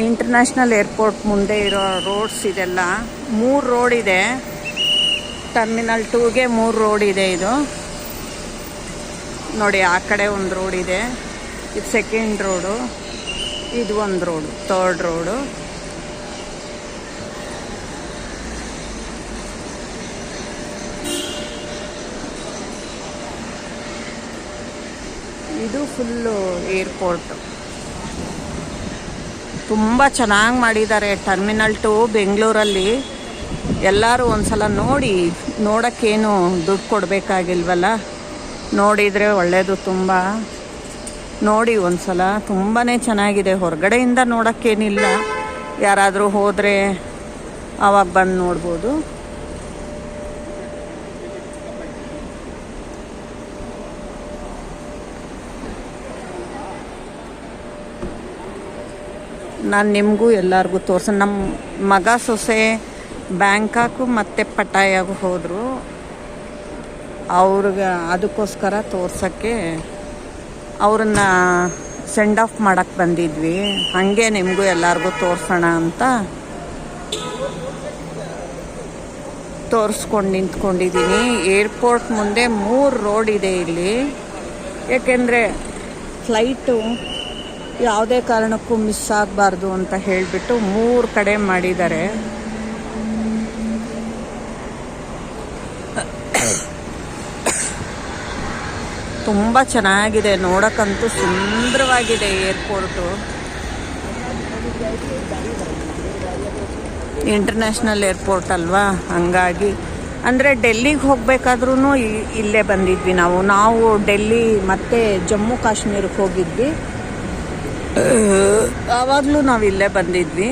International airport ಮುಂದೆ ಇರೋ roads ಇದೆಲ್ಲ. ಮೂರು ರೋಡ್ ಇದೆ. ಟರ್ಮಿನಲ್ ಟೂಗೆ ಮೂರು ರೋಡ್ ಇದೆ ಇದು. ನೋಡಿ, ಆ ಕಡೆ ಒಂದು ರೋಡ್ ಇದೆ. ಇದು ಸೆಕೆಂಡ್ ರೋಡು ಇದು ಒಂದು ರೋಡು ಥರ್ಡ್ ರೋಡು ಇದು ಫುಲ್ಲು ಏರ್ಪೋರ್ಟ್ ತುಂಬ ಚೆನ್ನಾಗಿ ಮಾಡಿದ್ದಾರೆ ಟರ್ಮಿನಲ್ ಟು ಬೆಂಗಳೂರಲ್ಲಿ. ಎಲ್ಲರೂ ಒಂದ್ಸಲ ನೋಡಿ, ನೋಡೋಕ್ಕೇನು ದುಡ್ಡು ಕೊಡಬೇಕಾಗಿಲ್ವಲ್ಲ? ನೋಡಿದರೆ ಒಳ್ಳೆಯದು ತುಂಬ. ನೋಡಿ ಒಂದ್ಸಲ ತುಂಬಾ ಚೆನ್ನಾಗಿದೆ. ಹೊರಗಡೆಯಿಂದ ನೋಡೋಕ್ಕೇನಿಲ್ಲ. ಯಾರಾದರೂ ಹೋದರೆ ಆವಾಗ ಬಂದು ನೋಡ್ಬೋದು. ನಾನು ನಿಮಗೂ ಎಲ್ಲರಿಗೂ ತೋರಿಸ. ನಮ್ಮ ಮಗ ಸೊಸೆ ಬ್ಯಾಂಕಾಕು ಮತ್ತು ಪಟಾಯಾಗೂ ಹೋದರು. ಅವ್ರಿಗೆ ಅದಕ್ಕೋಸ್ಕರ ತೋರ್ಸೋಕ್ಕೆ ಅವ್ರನ್ನ ಸೆಂಡ್ ಆಫ್ ಮಾಡೋಕ್ಕೆ ಬಂದಿದ್ವಿ. ಹಾಗೆ ನಿಮಗೂ ಎಲ್ಲರಿಗೂ ತೋರಿಸೋಣ ಅಂತ ತೋರಿಸ್ಕೊಂಡು ನಿಂತ್ಕೊಂಡಿದ್ದೀನಿ ಏರ್ಪೋರ್ಟ್ ಮುಂದೆ ಮೂರು ರೋಡ್ ಇದೆ ಇಲ್ಲಿ. ಏಕೆಂದರೆ ಫ್ಲೈಟು ಯಾವುದೇ ಕಾರಣಕ್ಕೂ ಮಿಸ್ ಆಗಬಾರ್ದು ಅಂತ ಹೇಳಿಬಿಟ್ಟು ಮೂರು ಕಡೆ ಮಾಡಿದ್ದಾರೆ. ತುಂಬ ಚೆನ್ನಾಗಿದೆ, ನೋಡೋಕ್ಕಂತೂ ಸುಂದರವಾಗಿದೆ ಏರ್ಪೋರ್ಟು. ಇಂಟರ್ನ್ಯಾಷನಲ್ ಏರ್ಪೋರ್ಟ್ ಅಲ್ವಾ? ಹಂಗಾಗಿ, ಅಂದರೆ ಡೆಲ್ಲಿಗೆ ಹೋಗಬೇಕಾದ್ರೂ ಇಲ್ಲೇ ಬಂದಿದ್ವಿ ನಾವು. ನಾವು ಡೆಲ್ಲಿ ಮತ್ತು ಜಮ್ಮು ಕಾಶ್ಮೀರಕ್ಕೆ ಹೋಗಿದ್ವಿ. ಆವಾಗಲೂ ನಾವು ಇಲ್ಲೇ ಬಂದಿದ್ವಿ.